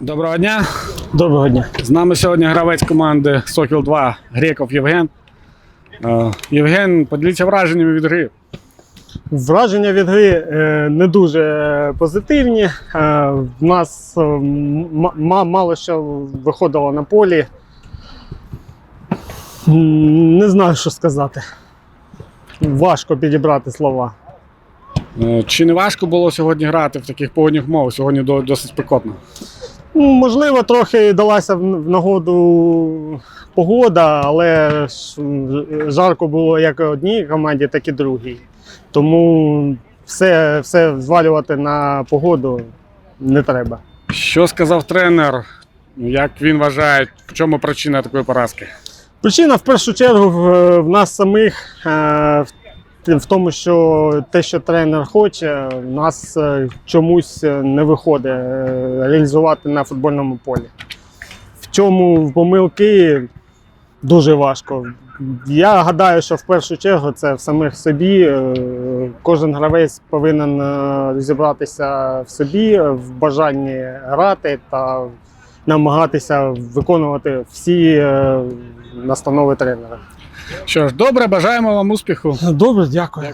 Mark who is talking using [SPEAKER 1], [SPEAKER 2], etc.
[SPEAKER 1] Доброго дня.
[SPEAKER 2] Доброго дня.
[SPEAKER 1] З нами сьогодні гравець команди Сокіл 2 Греков Євген. Е, Євген, поділіться враженнями від гри.
[SPEAKER 2] Враження від гри е, не дуже позитивні. Нас е, м- мало що виходило на полі. Не знаю, що сказати. Важко підібрати слова.
[SPEAKER 1] Чи не важко було сьогодні грати в таких погодних умовах? Сьогодні досить спекотно.
[SPEAKER 2] Ну, Можливо, трохи далася в нагоду погода, але жарко було як одній команді, так і другій. Тому все, все звалювати на погоду не треба.
[SPEAKER 1] Що сказав тренер? Як він вважає, в чому причина такої поразки?
[SPEAKER 2] Причина в першу чергу в, в нас самих, е, в, в тому, що те, що тренер хоче, в нас е, чомусь не виходить е, реалізувати на футбольному полі. В чому помилки дуже важко. Я гадаю, що в першу чергу це в самих собі. Е, Кожен гравець повинен е, розібратися в собі, в бажанні грати та намагатися виконувати всі е, настанови тренера.
[SPEAKER 1] Що ж, добре, бажаємо вам успіху.
[SPEAKER 2] Добре, дякую.